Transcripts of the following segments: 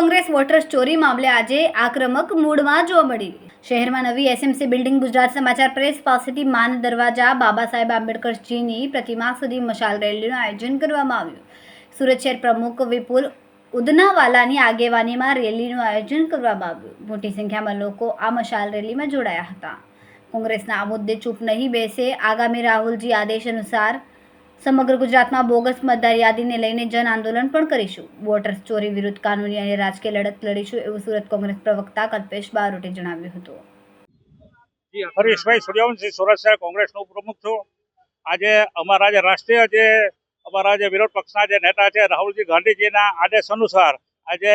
Congress water ચોરી મામલે આજે આક્રમક મૂડમાં જોવા મળી શહેરમાં નવી એસએમસી બિલ્ડિંગ ગુજરાત સમાચાર પ્રેસ પાસેથી માન દરવાજા બાબા સાહેબ આંબેડકરજીની પ્રતિમા સુધી મશાલ રેલીનું આયોજન કરવામાં આવ્યું. સુરત શહેર પ્રમુખ વિપુલ ઉદનાવાલાની આગેવાનીમાં રેલીનું આયોજન કરવામાં આવ્યું. મોટી સંખ્યામાં લોકો આ મશાલ રેલીમાં જોડાયા હતા. કોંગ્રેસના આ મુદ્દે ચૂપ નહીં બેસે આગામી રાહુલજી આદેશ અનુસાર સમગ્ર ગુજરાતમાં બોગસ મતદાર યાદીને લઈને જન આંદોલન પણ કરીશું. વોટર ચોરી વિરુદ્ધ કાનૂની અને રાજકીય લડત લડીશું એવું સુરત કોંગ્રેસ પ્રવક્તા કલ્પેશ બારોટે જણાવ્યું હતું. જી, હરીશભાઈ સૂર્યવંશી, સુરત શહેર કોંગ્રેસનો પ્રમુખ છું. આજે અમારા જે રાષ્ટ્રીય જે અમારા જે વિરોધ પક્ષના જે નેતા છે, રાહુલજી ગાંધીજીના આદેશ અનુસાર આજે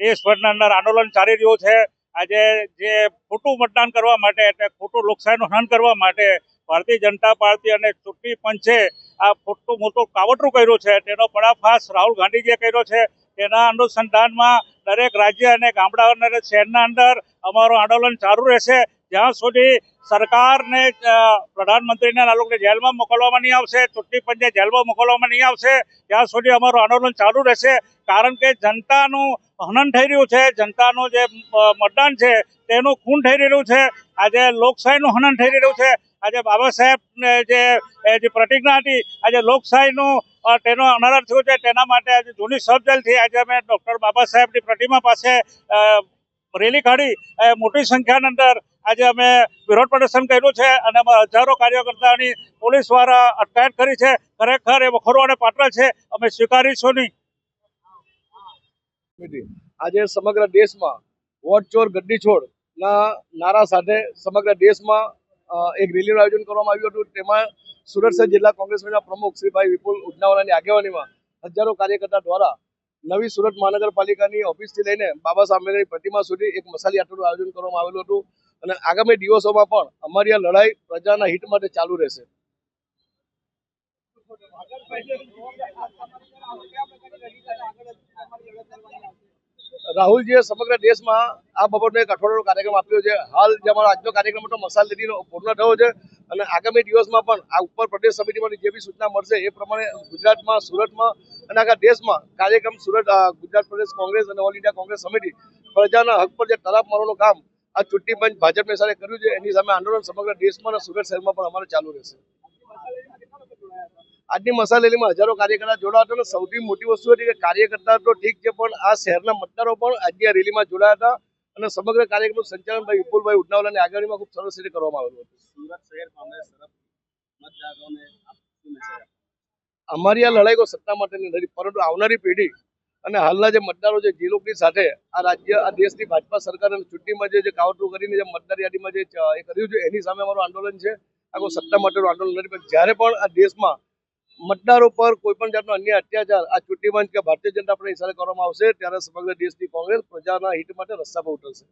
દેશભરના અંદર આંદોલન ચાલી રહ્યું છે. આજે જે ખોટું મતદાન કરવા માટે એટલે ખોટું લોકશાહીનું હનન કરવા માટે ભારતીય જનતા પાર્ટી અને ચૂંટણી પંચે આ ખોટું મોટું કાવટરું કર્યું છે. તેનો પર્દાફાશ રાહુલ ગાંધીજીએ કર્યો છે. તેના અનુસંધાનમાં દરેક રાજ્ય અને ગામડા અને શહેરના અંદર અમારું આંદોલન ચાલુ રહેશે. જ્યાં સુધી સરકારને પ્રધાનમંત્રીને આ લોકોને જેલમાં મોકલવામાં નહીં આવશે, ચૂંટણી પંચે જેલમાં મોકલવામાં નહીં આવશે, ત્યાં સુધી અમારું આંદોલન ચાલુ રહેશે. કારણ કે જનતાનું હનન થઈ રહ્યું છે. જનતાનું જે મતદાન છે, તેનું ખૂન થઈ રહ્યું છે. આજે લોકશાહીનું હનન થઈ રહ્યું છે. આજે બાબા સાહેબ જે જે પ્રતિજ્ઞા હતી, આજે લોકશાહીનું તેનો અનાદર થયો છે તેના માટે આજે જૂની સબજેલથી આજે અમે ડૉક્ટર બાબા સાહેબની પ્રતિમા પાસે રેલી કાઢી મોટી સંખ્યાની અંદર આજે અમે વિરોધ પ્રદર્શન કર્યું છે અને અમે હજારો કાર્યકર્તાની પોલીસ દ્વારા અટકાયત કરી છે. ખરેખર એ વખરો અને પાત્ર છે. અમે સ્વીકારીશું નહીં. આજે સમગ્ર દેશમાં વોટ ચોર ગડ્ડી છોડ ના નારા સાથે સમગ્ર દેશમાં એક રેલીનું આયોજન કરવામાં આવ્યું હતું. તેમાં સુરત જિલ્લા કોંગ્રેસ પ્રમુખ શ્રી ભાઈ વિપુલ ઉડનાવાલાની આગેવાનીમાં હજારો કાર્યકર્તા દ્વારા નવી સુરત મહાનગરપાલિકાની ઓફિસથી લઈને બાબા સાહેબની પ્રતિમા સુધી એક મસાલી યાત્રાનું આયોજન કરવામાં આવેલું હતું. અને આગામી દિવસોમાં પણ અમારી આ લડાઈ પ્રજાના હિત માટે ચાલુ રહેશે. રાહુલજીએ સમગ્ર દેશમાં આ બાબતનો એક અઠવાડિયાનો કાર્યક્રમ આપ્યો છે. હાલ જે અમારો આજનો કાર્યક્રમ હતો, મસાલ રેલીનો પૂર્ણ થયો છે અને આગામી દિવસમાં પણ આ ઉપર પ્રદેશ સમિતિમાંથી જે બી સૂચના મળશે એ પ્રમાણે ગુજરાતમાં, સુરતમાં અને આખા દેશમાં કાર્યક્રમ સુરત ગુજરાત પ્રદેશ કોંગ્રેસ અને ઓલ ઇન્ડિયા કોંગ્રેસ સમિતિ પ્રજાના હક પર જે તરાપ મારવાનું કામ આ ચૂંટણી પંચ ભાજપની સાથે કર્યું છે, એની સામે આંદોલન સમગ્ર દેશમાં અને સુરત શહેરમાં પણ અમારે ચાલુ રહેશે. આજની મસાલેલીમાં હજારો કાર્યકર્તા જોડાયા હતા અને સૌથી મોટી વસ્તુ હતી કે કાર્યકર્તા તો ઠીક છે પણ આ શહેરના મતદારો પણ આજની આ રેલીમાં જોડાયા હતા અને સમગ્ર કાર્યક્રમનું સંચાલન ભાઈ વિપુલભાઈ ઉડનાવાલાની આગળમાં ખૂબ સરસ રીતે કરવામાં આવેલું હતું સુરત શહેર કોંગ્રેસ તરફ મતદારોને? અમારી આ લડાઈ કોઈ સત્તા માટેની નથી પરંતુ આવનારી પેઢી અને હાલના જે મતદારો છે જે લોકોની સાથે આ રાજ્ય આ દેશની ભાજપા સરકાર અને ચૂંટણીમાં જે કાવટું કરીને જે મતદાર યાદીમાં જે એ કર્યું છે એની સામે અમારું આંદોલન છે આ કોઈ સત્તા માટેનું આંદોલન નથી પણ જ્યારે પણ આ દેશમાં મતદારો કોઈ પણ જાતનો અન્ય અત્યાચાર, આ ચૂંટણી પંચ કે ભારતીય જનતા પાર્ટી હિસાબે કરવામાં આવશે, ત્યારે સમગ્ર દેશની કોંગ્રેસ પ્રજાના હિત માટે રસ્તા પર ઉતરશે.